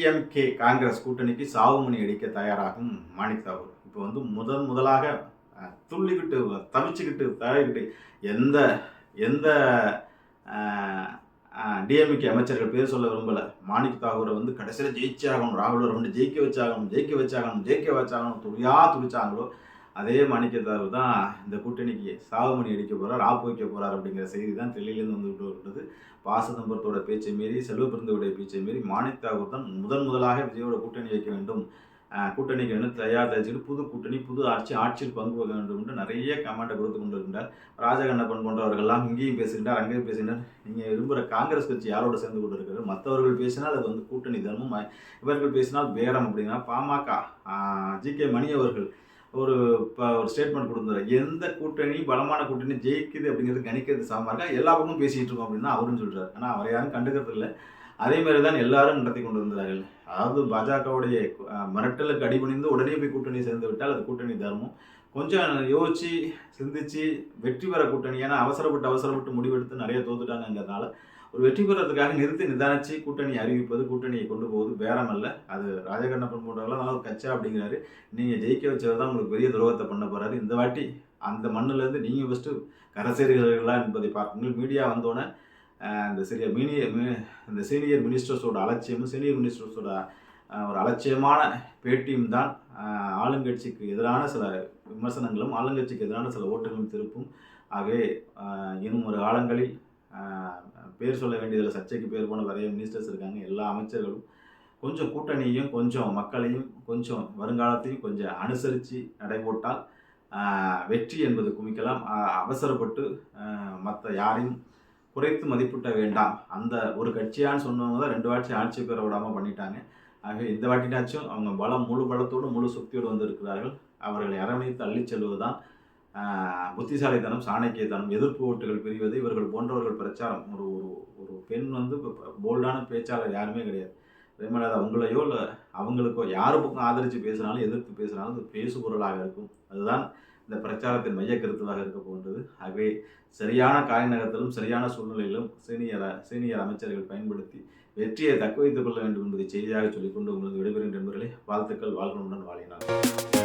DMK Congress கூட்டணிக்கு சாவுமணி அடிக்க தயாராகும் மாணிக் தாகூர். இப்போ வந்து முதன் முதலாக துள்ளிக்கிட்டு தவிச்சுக்கிட்டு தயாரிக்கிட்டு எந்த எந்த டிஎம்கே அமைச்சர்கள் பேர் சொல்ல விரும்பல. மாணிக் தாகூரை வந்து கடைசியில் ஜெயிச்சாகணும் ராகுல் ரெண்டு ஜெயிக்க வச்சாகணும் ஜெயிக்க வச்சாகணும் ஜெயிக்க வச்சாகணும். துடியா துடிச்சாங்களோ அதே மாணிக்கத்தார் தான் இந்த கூட்டணிக்கு சாகுமணி அடிக்க போறார் ஆப்பு வைக்க போகிறார் அப்படிங்கிற செய்தி தான் டெல்லியிலேருந்து வந்துவிட்டு வருகிறது பாசதம்பரத்தோட பேச்சை மீறி செல்வ பேச்சை மீறி மாணிக் தாகூர் தான் முதன் முதலாக விஜயோட கூட்டணி வைக்க வேண்டும். கூட்டணிக்கு வந்து தயார் தயாரிச்சுட்டு புது கூட்டணி புது ஆட்சி ஆட்சியில் பங்கு வைக்க வேண்டும் என்று நிறைய கமெண்ட்டை கொடுத்து கொண்டு இருக்கின்றார் ராஜகண்ணப்பன் போன்றவர்கள்லாம் இங்கேயும் பேசுகின்றார் அங்கேயும் பேசுகின்றார். நீங்கள் விரும்புகிற காங்கிரஸ் கட்சி யாரோட சேர்ந்து கொண்டு இருக்கிறார் மற்றவர்கள் பேசினால் அது வந்து கூட்டணி தர்மம் இவர்கள் பேசினால் பேரம் அப்படின்னா பாமக ஜி கே மணி அவர்கள் ஒரு ஒரு ஸ்டேட்மெண்ட் கொடுத்தாரு எந்த கூட்டணி பலமான கூட்டணி ஜெயிக்குது அப்படிங்கிறது கணிக்கிறது சமமாக இருக்கா? எல்லா பக்கமும் பேசிகிட்டு இருக்கோம் அப்படின்னா அவரும் சொல்கிறார் ஆனால் அவரை யாரும் கண்டுக்கிறது இல்லை. அதே மாதிரி தான் எல்லாரும் நடத்தி கொண்டு வந்தார்கள் அதாவது பாஜகவுடைய மிரட்டலுக்கு அடிபணிந்து உடனே போய் கூட்டணி சேர்ந்து விட்டால் அது கூட்டணி தர்மம். கொஞ்சம் யோசிச்சு சிந்திச்சு வெற்றி பெற கூட்டணி. ஏன்னா அவசரப்பட்டு அவசரப்பட்டு முடிவெடுத்து நிறைய தோத்துட்டாங்கங்கிறதுனால ஒரு வெற்றி பெறதுக்காக நிறுத்தி நிதானிச்சு கூட்டணி அறிவிப்பது கூட்டணியை கொண்டு போவது பேரம் அல்ல அது ராஜகண்ணப்பன் போன்றவர்களாம் நல்லா ஒரு கச்சா அப்படிங்கிறாரு. நீங்கள் ஜெயிக்க வச்சவர் தான் உங்களுக்கு பெரிய துரோகத்தை பண்ண போகிறாரு இந்த வாட்டி அந்த மண்ணுலேருந்து நீங்கள் ஃபஸ்ட்டு கரசேரிகளா என்பதை பார்க்குங்கள். மீடியா வந்தோடனே இந்த சிறிய மீனிய மீ- இந்த சீனியர் மினிஸ்டர்ஸோட அலட்சியமும் சீனியர் மினிஸ்டர்ஸோட ஒரு அலட்சியமான பேட்டியும் தான் ஆளுங்கட்சிக்கு எதிரான சில விமர்சனங்களும் ஆளுங்கட்சிக்கு எதிரான சில ஓட்டுகளும் திருப்பும். ஆகவே இன்னும் ஒரு காலங்களில் பேர் சொல்ல வேண்டியதில் சர்ச்சைக்கு பேர் போன நிறைய மினிஸ்டர்ஸ் இருக்காங்க. எல்லா அமைச்சர்களும் கொஞ்சம் கூட்டணியையும் கொஞ்சம் மக்களையும் கொஞ்சம் வருங்காலத்தையும் கொஞ்சம் அனுசரித்து நடைபோட்டால் வெற்றி என்பது குமிக்கலாம். அவசரப்பட்டு மற்ற யாரையும் குறைத்து மதிப்பிட்ட வேண்டாம். அந்த ஒரு கட்சியான்னு சொன்னவங்க தான் ரெண்டு வாட்சி ஆட்சி பெற விடாமல் பண்ணிட்டாங்க. ஆகவே இந்த வாட்டினாச்சும் அவங்க பலம் முழு பலத்தோடு முழு சக்தியோடு வந்திருக்கிறார்கள். அவர்களை அரவணைத்து அள்ளிச் செல்வது தான் புத்திசாலித்தனம் சாணக்கியத்தனம் எதிர்ப்பு ஓட்டுகள் பிரிவது இவர்கள் போன்றவர்கள் பிரச்சாரம். ஒரு ஒரு ஒரு பெண் வந்து போல்டான பேச்சாளர் யாருமே கிடையாது. பிரேமலதா உங்களையோ இல்லை அவங்களுக்கோ யார் பக்கம் ஆதரித்து பேசினாலும் எதிர்த்து பேசுனாலும் அது பேசுபொருளாக இருக்கும். அதுதான் இந்த பிரச்சாரத்தின் மைய கருத்துவாக இருக்க போன்றது ஆகவே சரியான காய்நகரத்திலும் சரியான சூழ்நிலையிலும் சீனியர் சீனியர் அமைச்சர்கள் பயன்படுத்தி வெற்றியை தக்க வைத்துக் கொள்ள வேண்டும் என்பதை செய்தியாக சொல்லிக்கொண்டு உங்களுக்கு விடைபெறுகின்ற நண்பர்களே வாழ்த்துக்கள் வாழ்களுடன் வாழினார்.